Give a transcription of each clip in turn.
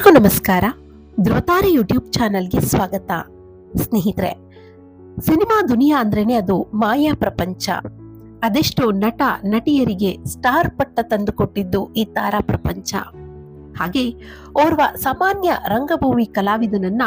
ಎಲ್ರಿಗೂ ನಮಸ್ಕಾರ. ಧ್ರುವತಾರೆ ಯೂಟ್ಯೂಬ್ ಚಾನಲ್ಗೆ ಸ್ವಾಗತ. ಸ್ನೇಹಿತರೆ, ಸಿನಿಮಾ ದುನಿಯಾ ಅಂದ್ರೇನೆ ಅದು ಮಾಯಾ ಪ್ರಪಂಚ. ಅದೆಷ್ಟು ನಟ, ನಟಿಯರಿಗೆ ಸ್ಟಾರ್ ಪಟ್ಟ ತಂದುಕೊಟ್ಟಿದ್ದು ಈ ತಾರಾ ಪ್ರಪಂಚ. ಹಾಗೆ ಓರ್ವ ಸಾಮಾನ್ಯ ರಂಗಭೂಮಿ ಕಲಾವಿದನನ್ನ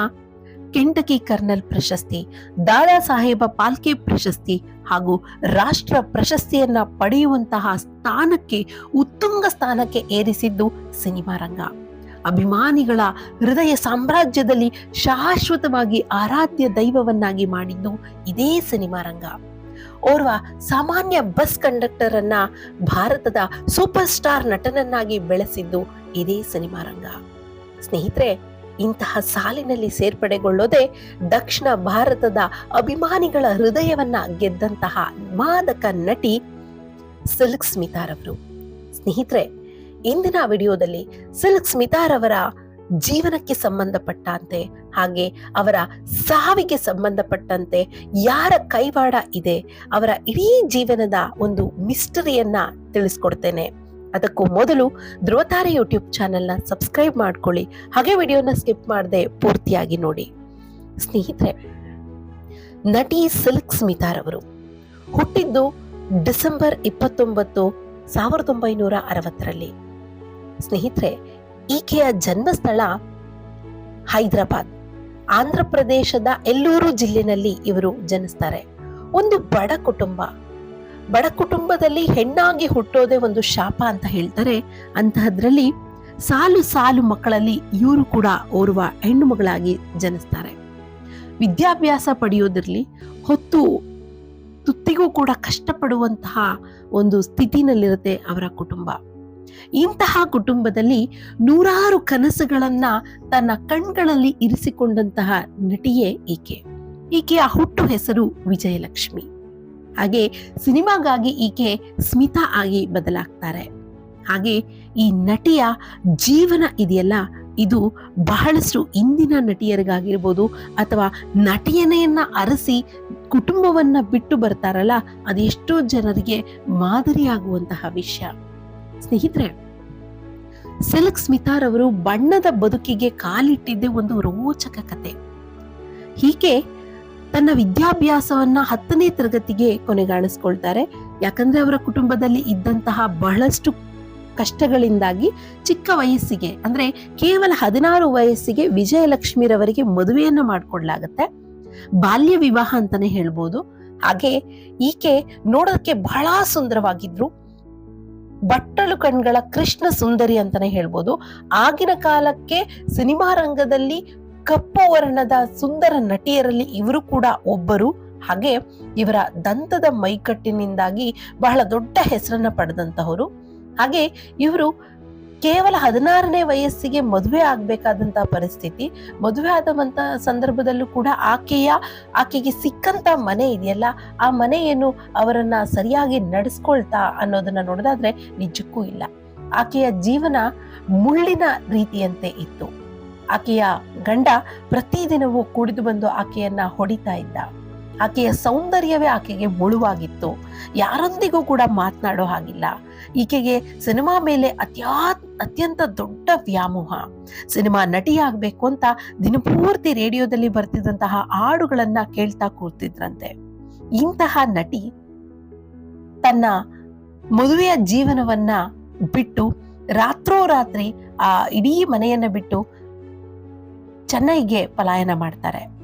ಕೆಂಟಕಿ ಕರ್ನಲ್ ಪ್ರಶಸ್ತಿ, ದಾದಾ ಸಾಹೇಬ ಪಾಲ್ಕೆ ಪ್ರಶಸ್ತಿ ಹಾಗೂ ರಾಷ್ಟ್ರ ಪ್ರಶಸ್ತಿಯನ್ನ ಪಡೆಯುವಂತಹ ಸ್ಥಾನಕ್ಕೆ, ಉತ್ತುಂಗ ಸ್ಥಾನಕ್ಕೆ ಏರಿಸಿದ್ದು ಸಿನಿಮಾ ರಂಗ. ಅಭಿಮಾನಿಗಳ ಹೃದಯ ಸಾಮ್ರಾಜ್ಯದಲ್ಲಿ ಶಾಶ್ವತವಾಗಿ ಆರಾಧ್ಯ ದೈವವನ್ನಾಗಿ ಮಾಡಿದ್ದು ಇದೇ ಸಿನಿಮಾ ರಂಗ. ಓರ್ವ ಸಾಮಾನ್ಯ ಬಸ್ ಕಂಡಕ್ಟರ್ ಅನ್ನ ಭಾರತದ ಸೂಪರ್ ಸ್ಟಾರ್ ನಟನನ್ನಾಗಿ ಬೆಳೆಸಿದ್ದು ಇದೇ ಸಿನಿಮಾ ರಂಗ. ಸ್ನೇಹಿತರೆ, ಇಂತಹ ಸಾಲಿನಲ್ಲಿ ಸೇರ್ಪಡೆಗೊಳ್ಳೋದೇ ದಕ್ಷಿಣ ಭಾರತದ ಅಭಿಮಾನಿಗಳ ಹೃದಯವನ್ನ ಗೆದ್ದಂತಹ ಮಾದಕ ನಟಿ ಸಿಲ್ಕ್ ಸ್ಮಿತಾರವರು. ಸ್ನೇಹಿತರೆ ಇಂದಿನ ವಿಡಿಯೋದಲ್ಲಿ ಸಿಲ್ಕ್ ಸ್ಮಿತಾರವರ ಜೀವನಕ್ಕೆ ಸಂಬಂಧಪಟ್ಟಂತೆ, ಹಾಗೆ ಅವರ ಸಾವಿಗೆ ಸಂಬಂಧಪಟ್ಟಂತೆ ಯಾರ ಕೈವಾಡ ಇದೆ, ಅವರ ಇಡೀ ಜೀವನದ ಒಂದು ಮಿಸ್ಟರಿಯನ್ನ ತಿಳಿಸ್ಕೊಡ್ತೇನೆ. ಅದಕ್ಕೂ ಮೊದಲು ಧ್ರುವತಾರೆ ಯೂಟ್ಯೂಬ್ ಚಾನೆಲ್ನ ಸಬ್ಸ್ಕ್ರೈಬ್ ಮಾಡ್ಕೊಳ್ಳಿ. ಹಾಗೆ ವಿಡಿಯೋನ ಸ್ಕಿಪ್ ಮಾಡದೆ ಪೂರ್ತಿಯಾಗಿ ನೋಡಿ. ಸ್ನೇಹಿತರೆ, ನಟಿ ಸಿಲ್ಕ್ ಸ್ಮಿತಾರವರು ಹುಟ್ಟಿದ್ದು ಡಿಸೆಂಬರ್ ಇಪ್ಪತ್ತೊಂಬತ್ತು ಸಾವಿರದ ಒಂಬೈನೂರ ಅರವತ್ತರಲ್ಲಿ. ಸ್ನೇಹಿತರೆ, ಈಕೆಯ ಜನ್ಮಸ್ಥಳ ಹೈದರಾಬಾದ್. ಆಂಧ್ರ ಪ್ರದೇಶದ ಎಲ್ಲೂರು ಜಿಲ್ಲೆನಲ್ಲಿ ಇವರು ಜನಿಸ್ತಾರೆ. ಒಂದು ಬಡ ಕುಟುಂಬ. ಬಡ ಕುಟುಂಬದಲ್ಲಿ ಹೆಣ್ಣಾಗಿ ಹುಟ್ಟೋದೇ ಒಂದು ಶಾಪ ಅಂತ ಹೇಳ್ತಾರೆ. ಅಂತಹದ್ರಲ್ಲಿ ಸಾಲು ಸಾಲು ಮಕ್ಕಳಲ್ಲಿ ಇವರು ಕೂಡ ಓರ್ವ ಹೆಣ್ಣು ಮಗಳಾಗಿ ಜನಿಸ್ತಾರೆ. ವಿದ್ಯಾಭ್ಯಾಸ ಪಡೆಯೋದ್ರಲ್ಲಿ ಹೊತ್ತು ತುತ್ತಿಗೂ ಕೂಡ ಕಷ್ಟಪಡುವಂತಹ ಒಂದು ಸ್ಥಿತಿನಲ್ಲಿರುತ್ತೆ ಅವರ ಕುಟುಂಬ. ಇಂತಹ ಕುಟುಂಬದಲ್ಲಿ ನೂರಾರು ಕನಸುಗಳನ್ನ ತನ್ನ ಕಣ್ಗಳಲ್ಲಿ ಇರಿಸಿಕೊಂಡಂತಹ ನಟಿಯೇ ಈಕೆ. ಈಕೆಯ ಹುಟ್ಟು ಹೆಸರು ವಿಜಯಲಕ್ಷ್ಮಿ. ಹಾಗೆ ಸಿನಿಮಾಗಾಗಿ ಈಕೆ ಸ್ಮಿತಾ ಆಗಿ ಬದಲಾಗ್ತಾರೆ. ಹಾಗೆ ಈ ನಟಿಯ ಜೀವನ ಇದೆಯಲ್ಲ, ಇದು ಬಹಳಷ್ಟು ಇಂದಿನ ನಟಿಯರಿಗಾಗಿರ್ಬೋದು ಅಥವಾ ನಟಿಯನೆಯನ್ನ ಅರಸಿ ಕುಟುಂಬವನ್ನ ಬಿಟ್ಟು ಬರ್ತಾರಲ್ಲ, ಅದೆಷ್ಟೋ ಜನರಿಗೆ ಮಾದರಿಯಾಗುವಂತಹ ವಿಷಯ. ಸ್ನೇಹಿತರೆ, ಸಿಲ್ಕ್ ಸ್ಮಿತಾರವರು ಬಣ್ಣದ ಬದುಕಿಗೆ ಕಾಲಿಟ್ಟಿದ್ದೇ ಒಂದು ರೋಚಕ ಕತೆ. ಹೀಗೆ ತನ್ನ ವಿದ್ಯಾಭ್ಯಾಸವನ್ನ ಹತ್ತನೇ ತರಗತಿಗೆ ಕೊನೆಗಾಣಿಸ್ಕೊಳ್ತಾರೆ. ಯಾಕಂದ್ರೆ ಅವರ ಕುಟುಂಬದಲ್ಲಿ ಇದ್ದಂತಹ ಬಹಳಷ್ಟು ಕಷ್ಟಗಳಿಂದಾಗಿ ಚಿಕ್ಕ ವಯಸ್ಸಿಗೆ, ಅಂದ್ರೆ ಕೇವಲ ಹದಿನಾರು ವಯಸ್ಸಿಗೆ ವಿಜಯಲಕ್ಷ್ಮಿರವರಿಗೆ ಮದುವೆಯನ್ನ ಮಾಡಿಕೊಡ್ಲಾಗತ್ತೆ. ಬಾಲ್ಯ ವಿವಾಹ ಅಂತಾನೆ ಹೇಳ್ಬೋದು. ಹಾಗೆ ಈಕೆ ನೋಡೋದಕ್ಕೆ ಬಹಳ ಸುಂದರವಾಗಿದ್ರು. ಬಟ್ಟಲು ಕಣ್ಗಳ ಕೃಷ್ಣ ಸುಂದರಿ ಅಂತಾನೆ ಹೇಳ್ಬೋದು. ಆಗಿನ ಕಾಲಕ್ಕೆ ಸಿನಿಮಾ ರಂಗದಲ್ಲಿ ಕಪ್ಪು ವರ್ಣದ ಸುಂದರ ನಟಿಯರಲ್ಲಿ ಇವರು ಕೂಡ ಒಬ್ಬರು. ಹಾಗೆ ಇವರ ದಂತದ ಮೈಕಟ್ಟಿನಿಂದಾಗಿ ಬಹಳ ದೊಡ್ಡ ಹೆಸರನ್ನ ಪಡೆದಂತಹವರು. ಹಾಗೆ ಇವರು ಕೇವಲ ಹದಿನಾರನೇ ವಯಸ್ಸಿಗೆ ಮದುವೆ ಆಗ್ಬೇಕಾದಂತ ಪರಿಸ್ಥಿತಿ, ಮದುವೆ ಆದವಂತ ಸಂದರ್ಭದಲ್ಲೂ ಕೂಡ ಆಕೆಯ, ಆಕೆಗೆ ಸಿಕ್ಕಂತ ಮನೆ ಇದೆಯಲ್ಲ, ಆ ಮನೆಯನ್ನು ಏನು ಅವರನ್ನ ಸರಿಯಾಗಿ ನಡೆಸ್ಕೊಳ್ತಾ ಅನ್ನೋದನ್ನ ನೋಡೋದಾದ್ರೆ ನಿಜಕ್ಕೂ ಇಲ್ಲ. ಆಕೆಯ ಜೀವನ ಮುಳ್ಳಿನ ರೀತಿಯಂತೆ ಇತ್ತು. ಆಕೆಯ ಗಂಡ ಪ್ರತಿದಿನವೂ ಕುಡಿದು ಬಂದು ಆಕೆಯನ್ನ ಹೊಡಿತಾ ಇದ್ದ. ಆಕೆಯ ಸೌಂದರ್ಯವೇ ಆಕೆಗೆ ಮುಳುವಾಗಿತ್ತು. ಯಾರೊಂದಿಗೂ ಕೂಡ ಮಾತನಾಡೋ ಹಾಗಿಲ್ಲ. ಈಕೆಗೆ ಸಿನಿಮಾ ಮೇಲೆ ಅತ್ಯಾ ಅತ್ಯಂತ ದೊಡ್ಡ ವ್ಯಾಮೋಹ. ಸಿನಿಮಾ ನಟಿ ಆಗ್ಬೇಕು ಅಂತ ದಿನಪೂರ್ತಿ ರೇಡಿಯೋದಲ್ಲಿ ಬರ್ತಿದ್ದಂತಹ ಹಾಡುಗಳನ್ನ ಕೇಳ್ತಾ ಕೂರ್ತಿದ್ರಂತೆ. ಇಂತಹ ನಟಿ ತನ್ನ ಮದುವೆಯ ಜೀವನವನ್ನ ಬಿಟ್ಟು ರಾತ್ರೋರಾತ್ರಿ ಆ ಇಡೀ ಮನೆಯನ್ನ ಬಿಟ್ಟು ಚೆನ್ನೈಗೆ ಪಲಾಯನ ಮಾಡ್ತಾರೆ.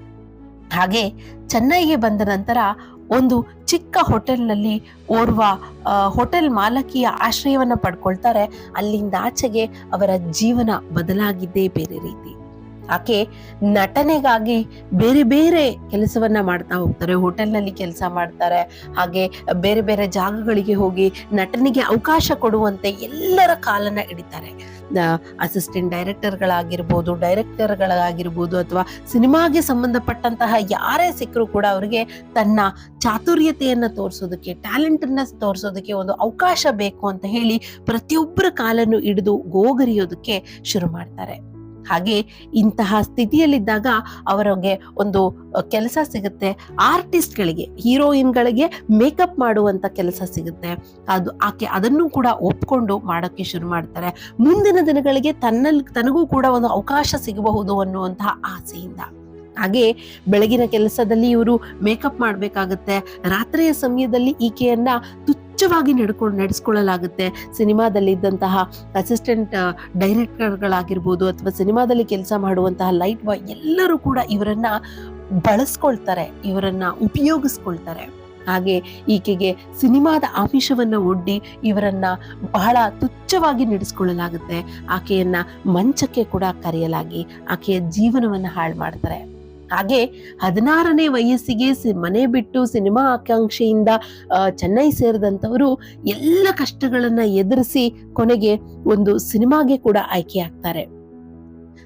ಹಾಗೆ ಚೆನ್ನೈಗೆ ಬಂದ ನಂತರ ಒಂದು ಚಿಕ್ಕ ಹೋಟೆಲ್ನಲ್ಲಿ ಓರ್ವ ಹೋಟೆಲ್ ಮಾಲಕಿಯ ಆಶ್ರಯವನ್ನು ಪಡ್ಕೊಳ್ತಾರೆ. ಅಲ್ಲಿಂದ ಆಚೆಗೆ ಅವರ ಜೀವನ ಬದಲಾಗಿದ್ದೇ ಬೇರೆ ರೀತಿ. ಆಕೆ ನಟನೆಗಾಗಿ ಬೇರೆ ಬೇರೆ ಕೆಲಸವನ್ನ ಮಾಡ್ತಾ ಹೋಗ್ತಾರೆ. ಹೋಟೆಲ್ನಲ್ಲಿ ಕೆಲಸ ಮಾಡ್ತಾರೆ. ಹಾಗೆ ಬೇರೆ ಬೇರೆ ಜಾಗಗಳಿಗೆ ಹೋಗಿ ನಟನಿಗೆ ಅವಕಾಶ ಕೊಡುವಂತೆ ಎಲ್ಲರ ಕಾಲನ್ನ ಹಿಡಿತಾರೆ. ಅಸಿಸ್ಟೆಂಟ್ ಡೈರೆಕ್ಟರ್ಗಳಾಗಿರ್ಬೋದು ಡೈರೆಕ್ಟರ್ಗಳಾಗಿರ್ಬೋದು ಅಥವಾ ಸಿನಿಮಾಗೆ ಸಂಬಂಧಪಟ್ಟಂತಹ ಯಾರೇ ಸಿಕ್ಕರೂ ಕೂಡ ಅವರಿಗೆ ತನ್ನ ಚಾತುರ್ಯತೆಯನ್ನ ತೋರಿಸೋದಕ್ಕೆ ಟ್ಯಾಲೆಂಟ್ ಅನ್ನ ತೋರಿಸೋದಕ್ಕೆ ಒಂದು ಅವಕಾಶ ಬೇಕು ಅಂತ ಹೇಳಿ ಪ್ರತಿಯೊಬ್ಬರ ಕಾಲನ್ನು ಹಿಡಿದು ಗೋಗರಿಯೋದಕ್ಕೆ ಶುರು ಮಾಡ್ತಾರೆ. ಹಾಗೆ ಇಂತಹ ಸ್ಥಿತಿಯಲ್ಲಿದ್ದಾಗ ಅವರಿಗೆ ಒಂದು ಕೆಲಸ ಸಿಗುತ್ತೆ. ಆರ್ಟಿಸ್ಟ್ಗಳಿಗೆ, ಹೀರೋಯಿನ್ಗಳಿಗೆ ಮೇಕಪ್ ಮಾಡುವಂಥ ಕೆಲಸ ಸಿಗುತ್ತೆ. ಅದು, ಆಕೆ ಅದನ್ನು ಕೂಡ ಒಪ್ಕೊಂಡು ಮಾಡೋಕ್ಕೆ ಶುರು ಮಾಡ್ತಾರೆ. ಮುಂದಿನ ದಿನಗಳಿಗೆ ತನ್ನಲ್ಲಿ, ತನಗೂ ಕೂಡ ಒಂದು ಅವಕಾಶ ಸಿಗಬಹುದು ಅನ್ನುವಂತಹ ಆಸೆಯಿಂದ. ಹಾಗೆ ಬೆಳಗಿನ ಕೆಲಸದಲ್ಲಿ ಇವರು ಮೇಕಪ್ ಮಾಡಬೇಕಾಗುತ್ತೆ. ರಾತ್ರಿಯ ಸಮಯದಲ್ಲಿ ಈಕೆಯನ್ನ ತುಚ್ಛವಾಗಿ ನಡ್ಕೊಂಡು ನಡೆಸ್ಕೊಳ್ಳಲಾಗುತ್ತೆ. ಸಿನಿಮಾದಲ್ಲಿ ಇದ್ದಂತಹ ಅಸಿಸ್ಟೆಂಟ್ ಡೈರೆಕ್ಟರ್ಗಳಾಗಿರ್ಬೋದು ಅಥವಾ ಸಿನಿಮಾದಲ್ಲಿ ಕೆಲಸ ಮಾಡುವಂತಹ ಲೈಟ್ ಬಾಯ್ ಎಲ್ಲರೂ ಕೂಡ ಇವರನ್ನ ಬಳಸ್ಕೊಳ್ತಾರೆ, ಇವರನ್ನ ಉಪಯೋಗಿಸ್ಕೊಳ್ತಾರೆ. ಹಾಗೆ ಈಕೆಗೆ ಸಿನಿಮಾದ ಆಮಿಷವನ್ನ ಒಡ್ಡಿ ಇವರನ್ನ ಬಹಳ ತುಚ್ಛವಾಗಿ ನಡೆಸ್ಕೊಳ್ಳಲಾಗುತ್ತೆ. ಆಕೆಯನ್ನ ಮಂಚಕ್ಕೆ ಕೂಡ ಕರೆಯಲಾಗಿ ಆಕೆಯ ಜೀವನವನ್ನ ಹಾಳು ಮಾಡ್ತಾರೆ ಹಾಗೆ ಹದಿನಾರನೇ ವಯಸ್ಸಿಗೆ ಮನೆ ಬಿಟ್ಟು ಸಿನಿಮಾ ಆಕಾಂಕ್ಷೆಯಿಂದ ಚೆನ್ನೈ ಸೇರಿದಂಥವರು ಎಲ್ಲ ಕಷ್ಟಗಳನ್ನು ಎದುರಿಸಿ ಕೊನೆಗೆ ಒಂದು ಸಿನಿಮಾಗೆ ಕೂಡ ಆಯ್ಕೆ ಆಗ್ತಾರೆ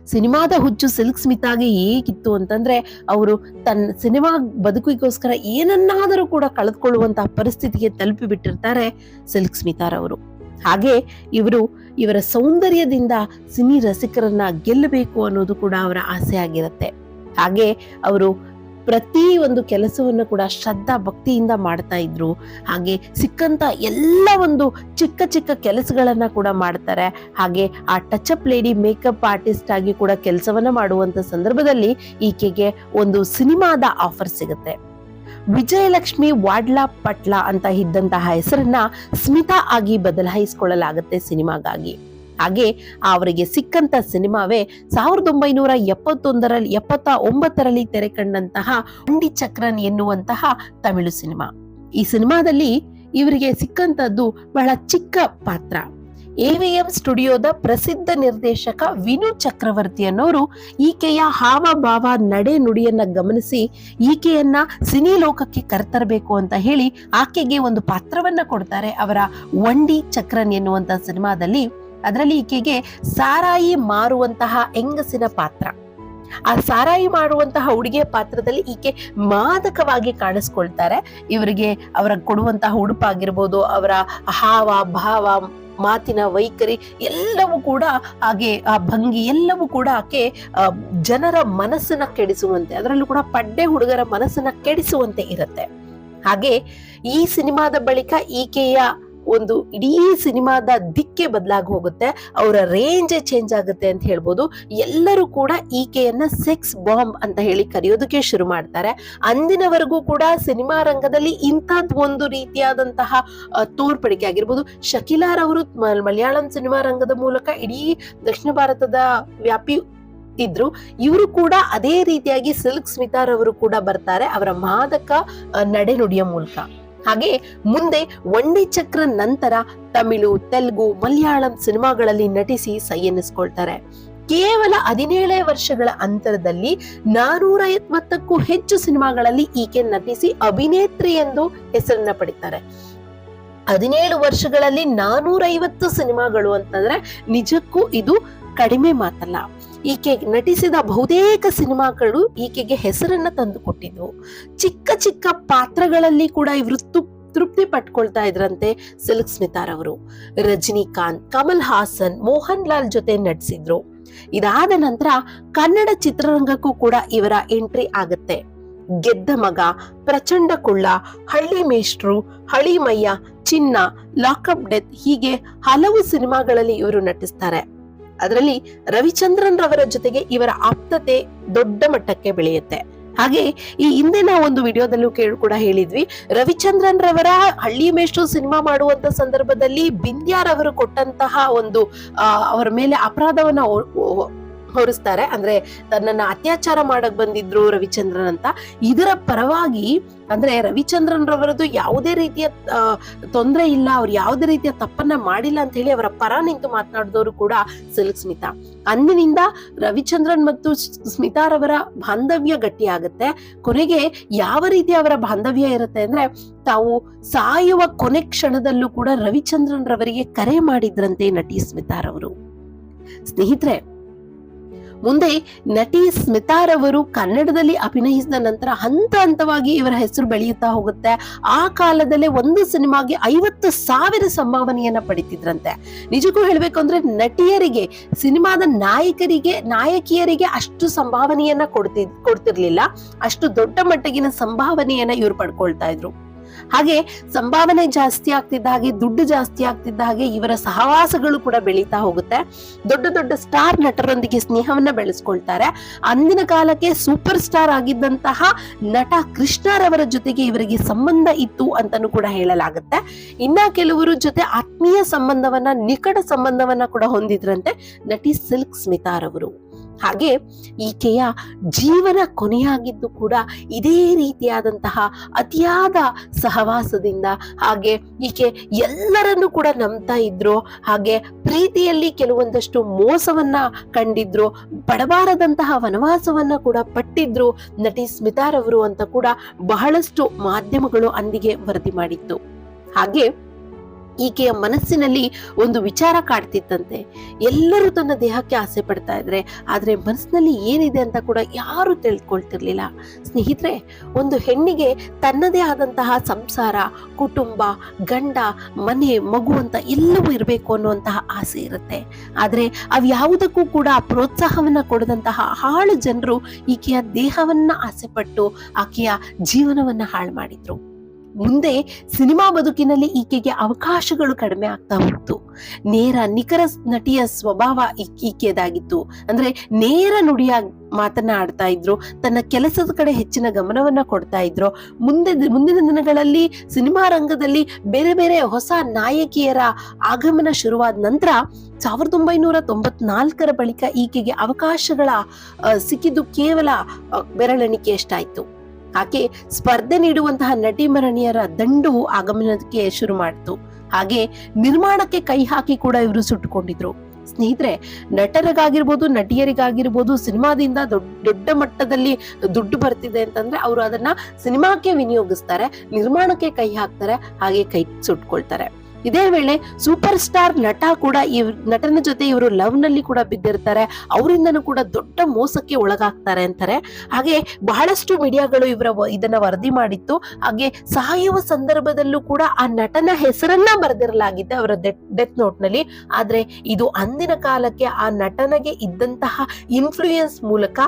ಸಿನಿಮಾದ ಹುಚ್ಚು ಸಿಲ್ಕ್ ಸ್ಮಿತಾಗೆ ಹೇಗಿತ್ತು ಅಂತಂದ್ರೆ ಅವರು ತನ್ನ ಸಿನಿಮಾ ಬದುಕಿಗೋಸ್ಕರ ಏನನ್ನಾದರೂ ಕೂಡ ಕಳೆದುಕೊಳ್ಳುವಂತಹ ಪರಿಸ್ಥಿತಿಗೆ ತಲುಪಿ ಬಿಟ್ಟಿರ್ತಾರೆ ಸಿಲ್ಕ್ ಸ್ಮಿತಾರವರು. ಹಾಗೆ ಇವರು ಇವರ ಸೌಂದರ್ಯದಿಂದ ಸಿನಿ ರಸಿಕರನ್ನ ಗೆಲ್ಲಬೇಕು ಅನ್ನೋದು ಕೂಡ ಅವರ ಆಸೆ ಆಗಿರುತ್ತೆ. ಹಾಗೆ ಅವರು ಪ್ರತಿ ಒಂದು ಕೆಲಸವನ್ನು ಕೂಡ ಶ್ರದ್ಧಾ ಭಕ್ತಿಯಿಂದ ಮಾಡ್ತಾ ಇದ್ರು. ಹಾಗೆ ಸಿಕ್ಕಂತ ಎಲ್ಲ ಒಂದು ಚಿಕ್ಕ ಚಿಕ್ಕ ಕೆಲಸಗಳನ್ನ ಕೂಡ ಮಾಡ್ತಾರೆ. ಹಾಗೆ ಆ touch up lady makeup artist ಆಗಿ ಕೂಡ ಕೆಲಸವನ್ನ ಮಾಡುವಂತ ಸಂದರ್ಭದಲ್ಲಿ ಈಕೆಗೆ ಒಂದು ಸಿನಿಮಾದ ಆಫರ್ ಸಿಗುತ್ತೆ. ವಿಜಯಲಕ್ಷ್ಮಿ ವಾಡ್ಲಾ ಪಟ್ಲಾ ಅಂತ ಇದ್ದಂತಹ ಹೆಸರನ್ನ ಸ್ಮಿತಾ ಆಗಿ ಬದಲಾಯಿಸಿಕೊಳ್ಳಲಾಗುತ್ತೆ ಸಿನಿಮಾಗಾಗಿ. ಹಾಗೆ ಅವರಿಗೆ ಸಿಕ್ಕಂತ ಸಿನಿಮಾವೇ ಸಾವಿರದ ಒಂಬೈನೂರ ಎಪ್ಪತ್ತೊಂದರಲ್ಲಿ ಎಪ್ಪತ್ತ ಒಂಬತ್ತರಲ್ಲಿ ತೆರೆ ಕಂಡಂತಹ ಚಕ್ರನ್ ಎನ್ನುವಂತಹ ತಮಿಳು ಸಿನಿಮಾ. ಈ ಸಿನಿಮಾದಲ್ಲಿ ಇವರಿಗೆ ಸಿಕ್ಕಂತದ್ದು ಬಹಳ ಚಿಕ್ಕ ಪಾತ್ರ. ಎವಿಎಂ ಸ್ಟುಡಿಯೋದ ಪ್ರಸಿದ್ಧ ನಿರ್ದೇಶಕ ವಿನು ಚಕ್ರವರ್ತಿ ಅನ್ನೋರು ಈಕೆಯ ಹಾವಭಾವ ನಡೆ ನುಡಿಯನ್ನ ಗಮನಿಸಿ ಈಕೆಯನ್ನ ಸಿನಿ ಲೋಕಕ್ಕೆ ಕರೆತರಬೇಕು ಅಂತ ಹೇಳಿ ಆಕೆಗೆ ಒಂದು ಪಾತ್ರವನ್ನ ಕೊಡ್ತಾರೆ ಅವರ ವಂಡಿ ಚಕ್ರನ್ ಎನ್ನುವಂತ ಸಿನಿಮಾದಲ್ಲಿ. ಅದರಲ್ಲಿ ಈಕೆಗೆ ಸಾರಾಯಿ ಮಾರುವಂತಹ ಹೆಂಗಸಿನ ಪಾತ್ರ. ಆ ಸಾರಾಯಿ ಮಾಡುವಂತಹ ಹುಡುಗಿಯ ಪಾತ್ರದಲ್ಲಿ ಈಕೆ ಮಾದಕವಾಗಿ ಕಾಣಿಸ್ಕೊಳ್ತಾರೆ. ಇವರಿಗೆ ಅವರ ಕೊಡುವಂತಹ ಉಡುಪಾಗಿರ್ಬೋದು, ಅವರ ಹಾವ, ಭಾವ, ಮಾತಿನ ವೈಖರಿ ಎಲ್ಲವೂ ಕೂಡ ಹಾಗೆ ಆ ಭಂಗಿ ಎಲ್ಲವೂ ಕೂಡ ಆಕೆ ಜನರ ಮನಸ್ಸನ್ನ ಕೆಡಿಸುವಂತೆ, ಅದರಲ್ಲೂ ಕೂಡ ಪಡ್ಡೆ ಹುಡುಗರ ಮನಸ್ಸನ್ನ ಕೆಡಿಸುವಂತೆ ಇರುತ್ತೆ. ಹಾಗೆ ಈ ಸಿನಿಮಾದ ಬಳಿಕ ಈಕೆಯ ಒಂದು ಇಡೀ ಸಿನಿಮಾದ ದಿಕ್ಕೆ ಬದಲಾಗಿ ಹೋಗುತ್ತೆ, ಅವರ ರೇಂಜೇ ಚೇಂಜ್ ಆಗುತ್ತೆ ಅಂತ ಹೇಳ್ಬೋದು. ಎಲ್ಲರೂ ಕೂಡ ಈಕೆಯನ್ನ ಸೆಕ್ಸ್ ಬಾಂಬ್ ಅಂತ ಹೇಳಿ ಕರೆಯೋದಕ್ಕೆ ಶುರು ಮಾಡ್ತಾರೆ. ಅಂದಿನವರೆಗೂ ಕೂಡ ಸಿನಿಮಾ ರಂಗದಲ್ಲಿ ಇಂಥದ್ ಒಂದು ರೀತಿಯಾದಂತಹ ತೋರ್ಪಡಿಕೆ ಆಗಿರ್ಬೋದು. ಶಕಿಲಾರ್ ಅವರು ಮಲಯಾಳಂ ಸಿನಿಮಾ ರಂಗದ ಮೂಲಕ ಇಡೀ ದಕ್ಷಿಣ ಭಾರತದ ವ್ಯಾಪಿ ಇದ್ರು. ಇವರು ಕೂಡ ಅದೇ ರೀತಿಯಾಗಿ ಸಿಲ್ಕ್ ಸ್ಮಿತಾರ್ ಅವರು ಕೂಡ ಬರ್ತಾರೆ. ಅವರ ಮಾದಕ ನಡೆನುಡಿಯ ಮೂಲಕ. ಹಾಗೆ ಮುಂದೆ ಒಂಡೆ ಚಕ್ರ ನಂತರ ತಮಿಳು, ತೆಲುಗು, ಮಲಯಾಳಂ ಸಿನಿಮಾಗಳಲ್ಲಿ ನಟಿಸಿ ಸೈ ಎನ್ನಿಸ್ಕೊಳ್ತಾರೆ ಕೇವಲ ಹದಿನೇಳೇ ವರ್ಷಗಳ ಅಂತರದಲ್ಲಿ ನಾನೂರ ಐವತ್ತಕ್ಕೂ ಹೆಚ್ಚು ಸಿನಿಮಾಗಳಲ್ಲಿ ಈಕೆ ನಟಿಸಿ ಅಭಿನೇತ್ರಿ ಎಂದು ಹೆಸರನ್ನ ಪಡಿತಾರೆ. ಹದಿನೇಳು ವರ್ಷಗಳಲ್ಲಿ ನಾನೂರ ಐವತ್ತು ಸಿನಿಮಾಗಳು ಅಂತಂದ್ರೆ ನಿಜಕ್ಕೂ ಇದು ಕಡಿಮೆ ಮಾತಲ್ಲ. ಈಕೆ ನಟಿಸಿದ ಬಹುತೇಕ ಸಿನಿಮಾಗಳು ಈಕೆಗೆ ಹೆಸರನ್ನ ತಂದು ಕೊಟ್ಟಿದ್ವು. ಚಿಕ್ಕ ಚಿಕ್ಕ ಪಾತ್ರಗಳಲ್ಲಿ ಕೂಡ ಇವರು ತೃಪ್ತಿ ಪಟ್ಕೊಳ್ತಾ ಇದ್ರಂತೆ ಸಿಲ್ಕ್ ಸ್ಮಿತಾರವರು ರಜನಿಕಾಂತ್, ಕಮಲ್ ಹಾಸನ್, ಮೋಹನ್ ಲಾಲ್ ಜೊತೆ ನಟಿಸಿದ್ರು ಇದಾದ ನಂತರ ಕನ್ನಡ ಚಿತ್ರರಂಗಕ್ಕೂ ಕೂಡ ಇವರ ಎಂಟ್ರಿ ಆಗುತ್ತೆ. ಗೆದ್ದ ಮಗ ಪ್ರಚಂಡ ಕುಳ್ಳ, ಹಳ್ಳಿ ಮೇಷ್ಟ್ರು ಹಳಿ ಮಯ್ಯ ಚಿನ್ನ ಲಾಕಪ್ ಡೆತ್ ಹೀಗೆ ಹಲವು ಸಿನಿಮಾಗಳಲ್ಲಿ ಇವರು ನಟಿಸ್ತಾರೆ. ಅದರಲ್ಲಿ ರವಿಚಂದ್ರನ್ ರವರ ಜೊತೆಗೆ ಇವರ ಆಪ್ತತೆ ದೊಡ್ಡ ಮಟ್ಟಕ್ಕೆ ಬೆಳೆಯುತ್ತೆ. ಹಾಗೆ ಈ ಹಿಂದೆ ನಾವು ಒಂದು ವಿಡಿಯೋದಲ್ಲೂ ಕೇಳಿ ಕೂಡ ಹೇಳಿದ್ವಿ ರವಿಚಂದ್ರನ್ ರವರ ಹಳ್ಳಿ ಮೇಷ್ಟ್ರು ಸಿನಿಮಾ ಮಾಡುವಂತ ಸಂದರ್ಭದಲ್ಲಿ ಬಿಂದ್ಯಾರವರು ಕೊಟ್ಟಂತಹ ಒಂದು ಅವರ ಮೇಲೆ ಅಪರಾಧವನ್ನ ಹೊರಿಸ್ತಾರೆ. ಅಂದ್ರೆ ತನ್ನನ್ನ ಅತ್ಯಾಚಾರ ಮಾಡಕ್ ಬಂದಿದ್ರು ರವಿಚಂದ್ರನ್ ಅಂತ. ಇದರ ಪರವಾಗಿ ಅಂದ್ರೆ ರವಿಚಂದ್ರನ್ ರವರದು ಯಾವುದೇ ರೀತಿಯ ತೊಂದರೆ ಇಲ್ಲ. ಅವ್ರು ಯಾವುದೇ ರೀತಿಯ ತಪ್ಪನ್ನ ಮಾಡಿಲ್ಲ ಅಂತ ಹೇಳಿ ಅವರ ಪರ ನಿಂತು ಮಾತನಾಡಿದವರು ಕೂಡ ಸಿಲ್ಕ್ ಸ್ಮಿತಾ. ಅಂದಿನಿಂದ ರವಿಚಂದ್ರನ್ ಮತ್ತು ಸ್ಮಿತಾರವರ ಬಾಂಧವ್ಯ ಗಟ್ಟಿಯಾಗುತ್ತೆ ಕೊನೆಗೆ ಯಾವ ರೀತಿ ಅವರ ಬಾಂಧವ್ಯ ಇರುತ್ತೆ ಅಂದ್ರೆ ತಾವು ಸಾಯುವ ಕೊನೆ ಕ್ಷಣದಲ್ಲೂ ಕೂಡ ರವಿಚಂದ್ರನ್ ರವರಿಗೆ ಕರೆ ಮಾಡಿದ್ರಂತೆ ನಟಿ ಸ್ಮಿತಾರವರು. ಸ್ನೇಹಿತರೆ ಮುಂದೆ ನಟಿ ಸ್ಮಿತಾರವರು ಕನ್ನಡದಲ್ಲಿ ಅಭಿನಯಿಸಿದ ನಂತರ ಹಂತ ಹಂತವಾಗಿ ಇವರ ಹೆಸರು ಬೆಳೆಯುತ್ತಾ ಹೋಗುತ್ತೆ. ಆ ಕಾಲದಲ್ಲೇ ಒಂದು ಸಿನಿಮಾಗೆ ಐವತ್ತು ಸಾವಿರ ಸಂಭಾವನೆಯನ್ನ ಪಡಿತಿದ್ರಂತೆ. ನಿಜಕ್ಕೂ ಹೇಳಬೇಕು ಅಂದ್ರೆ ನಟಿಯರಿಗೆ, ಸಿನಿಮಾದ ನಾಯಕರಿಗೆ, ನಾಯಕಿಯರಿಗೆ ಅಷ್ಟು ಸಂಭಾವನೆಯನ್ನ ಕೊಡ್ತಿ, ಕೊಡ್ತಿರ್ಲಿಲ್ಲ. ಅಷ್ಟು ದೊಡ್ಡ ಮಟ್ಟಗಿನ ಸಂಭಾವನೆಯನ್ನ ಇವ್ರು ಪಡ್ಕೊಳ್ತಾ ಇದ್ರು. ಹಾಗೆ ಸಂಭಾವನೆ ಜಾಸ್ತಿ ಆಗ್ತಿದ್ದ ಹಾಗೆ, ದುಡ್ಡು ಜಾಸ್ತಿ ಆಗ್ತಿದ್ದ ಹಾಗೆ ಇವರ ಸಹವಾಸಗಳು ಕೂಡ ಬೆಳೀತಾ ಹೋಗುತ್ತೆ. ದೊಡ್ಡ ದೊಡ್ಡ ಸ್ಟಾರ್ ನಟರೊಂದಿಗೆ ಸ್ನೇಹವನ್ನ ಬೆಳೆಸ್ಕೊಳ್ತಾರೆ. ಅಂದಿನ ಕಾಲಕ್ಕೆ ಸೂಪರ್ ಸ್ಟಾರ್ ಆಗಿದ್ದಂತಹ ನಟ ಕೃಷ್ಣರವರ ಜೊತೆಗೆ ಇವರಿಗೆ ಸಂಬಂಧ ಇತ್ತು ಅಂತಾನು ಕೂಡ ಹೇಳಲಾಗುತ್ತೆ. ಇನ್ನ ಕೆಲವರು ಜೊತೆ ಆತ್ಮೀಯ ಸಂಬಂಧವನ್ನ, ನಿಕಟ ಸಂಬಂಧವನ್ನ ಕೂಡ ಹೊಂದಿದ್ರಂತೆ ನಟಿ ಸಿಲ್ಕ್ ಸ್ಮಿತಾರವರು ಹಾಗೆ ಈಕೆಯ ಜೀವನ ಕೊನೆಯಾಗಿದ್ದು ಕೂಡ ಇದೇ ರೀತಿಯಾದಂತಹ ಅತಿಯಾದ ಸಹವಾಸದಿಂದ ಹಾಗೆ ಈಕೆ ಎಲ್ಲರನ್ನು ಕೂಡ ನಂಬ್ತಾ ಇದ್ರು. ಹಾಗೆ ಪ್ರೀತಿಯಲ್ಲಿ ಕೆಲವೊಂದಷ್ಟು ಮೋಸವನ್ನ ಕಂಡಿದ್ರು. ಬಡಬಾರದಂತಹ ವನವಾಸವನ್ನ ಕೂಡ ಪಟ್ಟಿದ್ರು. ನಟಿ ಸ್ಮಿತಾರವರು ಅಂತ ಕೂಡ ಬಹಳಷ್ಟು ಮಾಧ್ಯಮಗಳು ಅಂದಿಗೆ ವರದಿ ಮಾಡಿತ್ತು. ಹಾಗೆ ಈಕೆಯ ಮನಸ್ಸಿನಲ್ಲಿ ಒಂದು ವಿಚಾರ ಕಾಡ್ತಿತ್ತಂತೆ. ಎಲ್ಲರೂ ತನ್ನ ದೇಹಕ್ಕೆ ಆಸೆ ಪಡ್ತಾ ಇದ್ರೆ, ಆದರೆ ಮನಸ್ಸಿನಲ್ಲಿ ಏನಿದೆ ಅಂತ ಕೂಡ ಯಾರು ತಿಳ್ಕೊಳ್ತಿರ್ಲಿಲ್ಲ. ಸ್ನೇಹಿತರೆ, ಒಂದು ಹೆಣ್ಣಿಗೆ ತನ್ನದೇ ಆದಂತಹ ಸಂಸಾರ, ಕುಟುಂಬ, ಗಂಡ, ಮನೆ, ಮಗು ಅಂತ ಎಲ್ಲವೂ ಇರಬೇಕು ಅನ್ನುವಂತಹ ಆಸೆ ಇರುತ್ತೆ. ಆದ್ರೆ ಅವ್ಯಾವುದಕ್ಕೂ ಕೂಡ ಪ್ರೋತ್ಸಾಹವನ್ನ ಕೊಡದಂತಹ ಹಾಳು ಜನರು ಈಕೆಯ ದೇಹವನ್ನ ಆಸೆಪಟ್ಟು ಆಕೆಯ ಜೀವನವನ್ನ ಹಾಳು ಮಾಡಿದ್ರು. ಮುಂದೆ ಸಿನಿಮಾ ಬದುಕಿನಲ್ಲಿ ಈಕೆಗೆ ಅವಕಾಶಗಳು ಕಡಿಮೆ ಆಗ್ತಾ ಹೋಗ್ತು ನೇರ ನಿಖರ ನಟಿಯ ಸ್ವಭಾವ ಈಕ್- ಈಕೆಯದಾಗಿತ್ತು. ಅಂದ್ರೆ ನೇರ ನುಡಿಯ ಮಾತನ್ನ ಆಡ್ತಾ ಇದ್ರು, ತನ್ನ ಕೆಲಸದ ಕಡೆ ಹೆಚ್ಚಿನ ಗಮನವನ್ನ ಕೊಡ್ತಾ ಇದ್ರು. ಮುಂದೆ ಮುಂದಿನ ದಿನಗಳಲ್ಲಿ ಸಿನಿಮಾ ರಂಗದಲ್ಲಿ ಬೇರೆ ಬೇರೆ ಹೊಸ ನಾಯಕಿಯರ ಆಗಮನ ಶುರುವಾದ ನಂತರ ಸಾವಿರದ ಒಂಬೈನೂರ ತೊಂಬತ್ನಾಲ್ಕರ ಬಳಿಕ ಈಕೆಗೆ ಅವಕಾಶಗಳ ಸಿಕ್ಕಿದ್ದು ಕೇವಲ ಬೆರಳೆಣಿಕೆಯಷ್ಟಾಯ್ತು ಆಕೆ ಸ್ಪರ್ಧೆ ನೀಡುವಂತಹ ನಟಿ ಮರಣಿಯರ ದಂಡು ಆಗಮನಕ್ಕೆ ಶುರು ಮಾಡಿತು. ಹಾಗೆ ನಿರ್ಮಾಣಕ್ಕೆ ಕೈ ಹಾಕಿ ಕೂಡ ಇವರು ಸುಟ್ಟುಕೊಂಡಿದ್ರು. ಸ್ನೇಹಿತರೆ, ನಟರಿಗಾಗಿರ್ಬೋದು, ನಟಿಯರಿಗಾಗಿರ್ಬೋದು, ಸಿನಿಮಾದಿಂದ ದೊಡ್ಡ ದೊಡ್ಡ ಮಟ್ಟದಲ್ಲಿ ದುಡ್ಡು ಬರ್ತಿದೆ ಅಂತಂದ್ರೆ ಅವರು ಅದನ್ನ ಸಿನಿಮಾಕ್ಕೆ ವಿನಿಯೋಗಿಸ್ತಾರೆ, ನಿರ್ಮಾಣಕ್ಕೆ ಕೈ ಹಾಕ್ತಾರೆ, ಹಾಗೆ ಕೈ ಸುಟ್ಕೊಳ್ತಾರೆ. ಇದೇ ವೇಳೆ ಸೂಪರ್ ಸ್ಟಾರ್ ನಟ ಕೂಡ ಈ ನಟನ ಜೊತೆ ಇವರು ಲವ್ನಲ್ಲಿ ಕೂಡ ಬಿದ್ದಿರ್ತಾರೆ. ಅವರಿಂದನೂ ಕೂಡ ದೊಡ್ಡ ಮೋಸಕ್ಕೆ ಒಳಗಾಗ್ತಾರೆ ಅಂತಾರೆ. ಹಾಗೆ ಬಹಳಷ್ಟು ಮೀಡಿಯಾಗಳು ಇವರ ಇದನ್ನ ವರದಿ ಮಾಡಿತ್ತು. ಹಾಗೆ ಸಾಯುವ ಸಂದರ್ಭದಲ್ಲೂ ಕೂಡ ಆ ನಟನ ಹೆಸರನ್ನ ಬರೆದಿರಲಾಗಿದೆ ಅವರ ಡೆತ್ ನೋಟ್ನಲ್ಲಿ. ಆದ್ರೆ ಇದು ಅಂದಿನ ಕಾಲಕ್ಕೆ ಆ ನಟನಗೆ ಇದ್ದಂತಹ ಇನ್ಫ್ಲೂಯೆನ್ಸ್ ಮೂಲಕ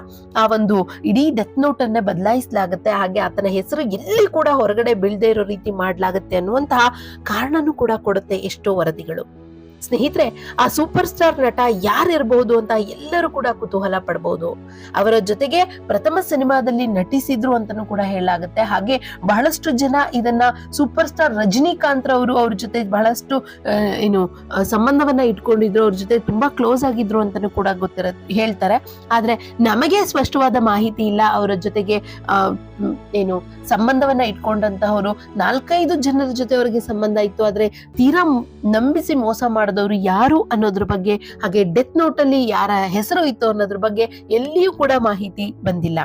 ಆ ಒಂದು ಇಡೀ ಡೆತ್ ನೋಟ್ ಅನ್ನ ಬದಲಾಯಿಸಲಾಗುತ್ತೆ. ಹಾಗೆ ಆತನ ಹೆಸರು ಎಲ್ಲಿ ಕೂಡ ಹೊರಗಡೆ ಬೀಳದೆ ಇರೋ ರೀತಿ ಮಾಡಲಾಗುತ್ತೆ ಅನ್ನುವಂತಹ ಕಾರಣನೂ ಕೂಡ ಕೊಡುತ್ತೆ ಎಷ್ಟೋ ವರದಿಗಳು. ಸ್ನೇಹಿತರೆ, ಆ ಸೂಪರ್ ಸ್ಟಾರ್ ನಟ ಯಾರಿರಬಹುದು ಅಂತ ಎಲ್ಲರೂ ಕೂಡ ಕುತೂಹಲ ಪಡಬಹುದು ಅವರ ಜೊತೆಗೆ ಪ್ರಥಮ ಸಿನಿಮಾದಲ್ಲಿ ನಟಿಸಿದ್ರು ಅಂತಾನೂ ಕೂಡ ಹೇಳಲಾಗುತ್ತೆ. ಹಾಗೆ ಬಹಳಷ್ಟು ಜನ ಇದನ್ನ ಸೂಪರ್ ಸ್ಟಾರ್ ರಜನಿಕಾಂತ್ ಅವರು ಅವ್ರ ಜೊತೆ ಬಹಳಷ್ಟು ಏನು ಸಂಬಂಧವನ್ನ ಇಟ್ಕೊಂಡಿದ್ರು, ಅವ್ರ ಜೊತೆ ತುಂಬಾ ಕ್ಲೋಸ್ ಆಗಿದ್ರು ಅಂತಾನೂ ಕೂಡ ಗೊತ್ತಿರ ಹೇಳ್ತಾರೆ. ಆದ್ರೆ ನಮಗೆ ಸ್ಪಷ್ಟವಾದ ಮಾಹಿತಿ ಇಲ್ಲ. ಅವರ ಜೊತೆಗೆ ಏನು ಸಂಬಂಧವನ್ನ ಇಟ್ಕೊಂಡಂತಹವರು ನಾಲ್ಕೈದು ಜನರ ಜೊತೆ ಅವರಿಗೆ ಸಂಬಂಧ ಇತ್ತು, ಆದ್ರೆ ತೀರಾ ನಂಬಿಸಿ ಮೋಸ ಮಾಡಿದವರು ಯಾರು ಅನ್ನೋದ್ರ ಬಗ್ಗೆ, ಹಾಗೆ ಡೆತ್ ನೋಟ್ ಅಲ್ಲಿ ಯಾರ ಹೆಸರು ಇತ್ತು ಅನ್ನೋದ್ರ ಬಗ್ಗೆ ಎಲ್ಲಿಯೂ ಕೂಡ ಮಾಹಿತಿ ಬಂದಿಲ್ಲ.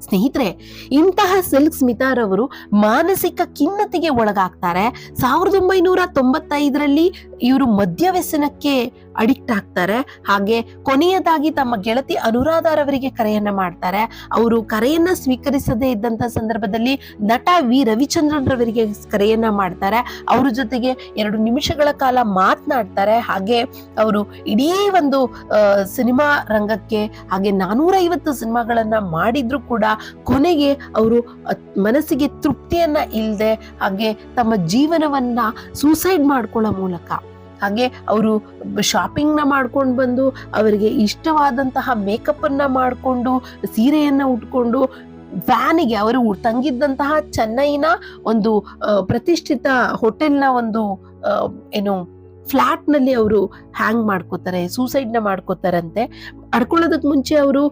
ಸ್ನೇಹಿತರೆ, ಇಂತಹ ಸಿಲ್ಕ್ ಸ್ಮಿತಾರವರು ಮಾನಸಿಕ ಖಿನ್ನತೆಗೆ ಒಳಗಾಗ್ತಾರೆ. ಸಾವಿರದ ಒಂಬೈನೂರ ತೊಂಬತ್ತೈದರಲ್ಲಿ ಇವರು ಮದ್ಯ ವ್ಯಸನಕ್ಕೆ ಅಡಿಕ್ಟ್ ಆಗ್ತಾರೆ. ಹಾಗೆ ಕೊನೆಯದಾಗಿ ತಮ್ಮ ಗೆಳತಿ ಅನುರಾಧಾರವರಿಗೆ ಕರೆಯನ್ನ ಮಾಡ್ತಾರೆ. ಅವರು ಕರೆಯನ್ನ ಸ್ವೀಕರಿಸದೇ ಇದ್ದಂತ ಸಂದರ್ಭದಲ್ಲಿ ನಟ ವಿ ರವಿಚಂದ್ರನ್ ರವರಿಗೆ ಕರೆಯನ್ನ ಮಾಡ್ತಾರೆ. ಅವ್ರ ಜೊತೆಗೆ ಎರಡು ನಿಮಿಷಗಳ ಕಾಲ ಮಾತನಾಡ್ತಾರೆ. ಹಾಗೆ ಅವರು ಇಡೀ ಒಂದು ಸಿನಿಮಾ ರಂಗಕ್ಕೆ ಹಾಗೆ ನಾನೂರ ಐವತ್ತು ಸಿನಿಮಾಗಳನ್ನ ಮಾಡಿದ್ರು ಕೂಡ ಕೊನೆಗೆ ಅವರು ಮನಸ್ಸಿಗೆ ತೃಪ್ತಿಯನ್ನ ಇಲ್ಲದೆ ಹಾಗೆ ತಮ್ಮ ಜೀವನವನ್ನ ಸೂಸೈಡ್ ಮಾಡ್ಕೊಳ್ಳೋ ಮೂಲಕ ಹಾಗೆ ಅವರು ಶಾಪಿಂಗ್ನ ಮಾಡ್ಕೊಂಡು ಬಂದು, ಅವರಿಗೆ ಇಷ್ಟವಾದಂತಹ ಮೇಕಪ್ ಅನ್ನ ಮಾಡಿಕೊಂಡು, ಸೀರೆಯನ್ನ ಉಟ್ಕೊಂಡು ವ್ಯಾನಿಗೆ ಅವರು ತಂಗಿದ್ದಂತಹ ಚೆನ್ನೈನ ಒಂದು ಪ್ರತಿಷ್ಠಿತ ಹೋಟೆಲ್ನ ಒಂದು ಏನು ಫ್ಲಾಟ್ನಲ್ಲಿ ಅವರು ಹ್ಯಾಂಗ್ ಮಾಡ್ಕೋತಾರೆ ಸೂಸೈಡ್ನ ಮಾಡ್ಕೋತಾರಂತೆ. ಅಡ್ಕೊಳ್ಳೋದಕ್ ಮುಂಚೆ ಅವರು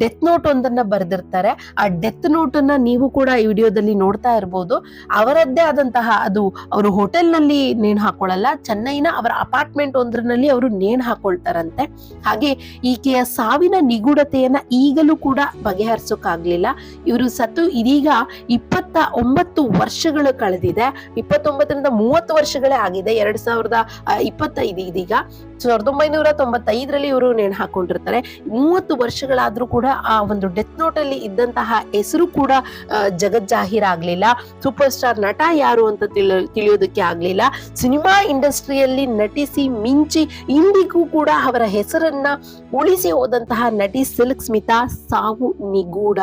ಡೆತ್ ನೋಟ್ ಒಂದನ್ನ ಬರೆದಿರ್ತಾರೆ. ಆ ಡೆತ್ ನೋಟ್ ನೀವು ಕೂಡ ಈ ವಿಡಿಯೋದಲ್ಲಿ ನೋಡ್ತಾ ಇರ್ಬೋದು. ಅವರದ್ದೇ ಆದಂತಹ ಅದು ಅವರು ಹೋಟೆಲ್ನಲ್ಲಿ ನೇಣು ಹಾಕೊಳ್ಳಲ್ಲ, ಚೆನ್ನೈನ ಅವರ ಅಪಾರ್ಟ್ಮೆಂಟ್ ಒಂದರಲ್ಲಿ ಅವರು ನೇಣು ಹಾಕೊಳ್ತಾರಂತೆ. ಹಾಗೆ ಈಕೆಯ ಸಾವಿನ ನಿಗೂಢತೆಯನ್ನ ಈಗಲೂ ಕೂಡ ಬಗೆಹರಿಸೋಕ್ಕಾಗ್ಲಿಲ್ಲ ಇವರು ಸತ್ತು ಇದೀಗ ಇಪ್ಪತ್ತ ಒಂಬತ್ತು ವರ್ಷಗಳು ಕಳೆದಿದೆ. ಇಪ್ಪತ್ತೊಂಬತ್ತರಿಂದ ಮೂವತ್ತು ವರ್ಷಗಳೇ ಆಗಿದೆ. ಎರಡ್ ಸಾವಿರದ ಇಪ್ಪತ್ತೈದು ಇದೀಗ. ಸಾವಿರದ ಒಂಬೈನೂರ ತೊಂಬತ್ತೈದರಲ್ಲಿ ಇವರು ನೇಣು ಹಾಕೊಂಡಿರ್ತಾರೆ. ಮೂವತ್ತು ವರ್ಷಗಳಾದರೂ ಕೂಡ ಆ ಒಂದು ಡೆತ್ ನೋಟ್ ಇದ್ದಂತಹ ಹೆಸರು ಕೂಡ ಜಗಜ್ಜಾಹೀರಾಗ್ಲಿಲ್ಲ ಸೂಪರ್ ಸ್ಟಾರ್ ನಟ ಯಾರು ಅಂತ ತಿಳಿ, ತಿಳಿಯೋದಕ್ಕೆ ಆಗಲಿಲ್ಲ. ಸಿನಿಮಾ ಇಂಡಸ್ಟ್ರಿಯಲ್ಲಿ ನಟಿಸಿ ಮಿಂಚಿ ಇಂದಿಗೂ ಕೂಡ ಅವರ ಹೆಸರನ್ನ ಉಳಿಸಿ ಹೋದಂತಹ ನಟಿ ಸಿಲ್ಕ್ ಸ್ಮಿತಾ ಸಾವು ನಿಗೂಢ.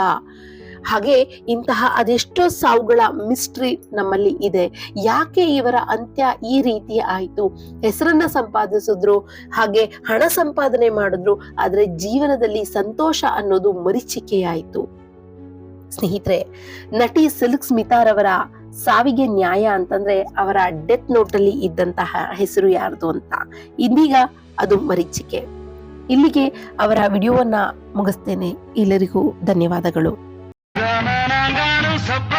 ಹಾಗೆ ಇಂತಹ ಅದೆಷ್ಟೋ ಸಾವುಗಳ ಮಿಸ್ಟ್ರಿ ನಮ್ಮಲ್ಲಿ ಇದೆ. ಯಾಕೆ ಇವರ ಅಂತ್ಯ ಈ ರೀತಿ ಆಯಿತು? ಹೆಸರನ್ನ ಸಂಪಾದಿಸಿದ್ರು, ಹಾಗೆ ಹಣ ಸಂಪಾದನೆ ಮಾಡಿದ್ರು, ಆದರೆ ಜೀವನದಲ್ಲಿ ಸಂತೋಷ ಅನ್ನೋದು ಮರೀಚಿಕೆಯಾಯಿತು. ಸ್ನೇಹಿತರೆ, ನಟಿ ಸಿಲ್ಕ್ ಸ್ಮಿತಾರವರ ಸಾವಿಗೆ ನ್ಯಾಯ ಅಂತಂದ್ರೆ ಅವರ ಡೆತ್ ನೋಟ್ ಅಲ್ಲಿ ಇದ್ದಂತಹ ಹೆಸರು ಯಾರ್ದು ಅಂತ. ಇದೀಗ ಅದು ಮರೀಚಿಕೆ. ಇಲ್ಲಿಗೆ ಅವರ ವಿಡಿಯೋವನ್ನ ಮುಗಿಸ್ತೇನೆ. ಎಲ್ಲರಿಗೂ ಧನ್ಯವಾದಗಳು. ராம நான் காணும் சப்ப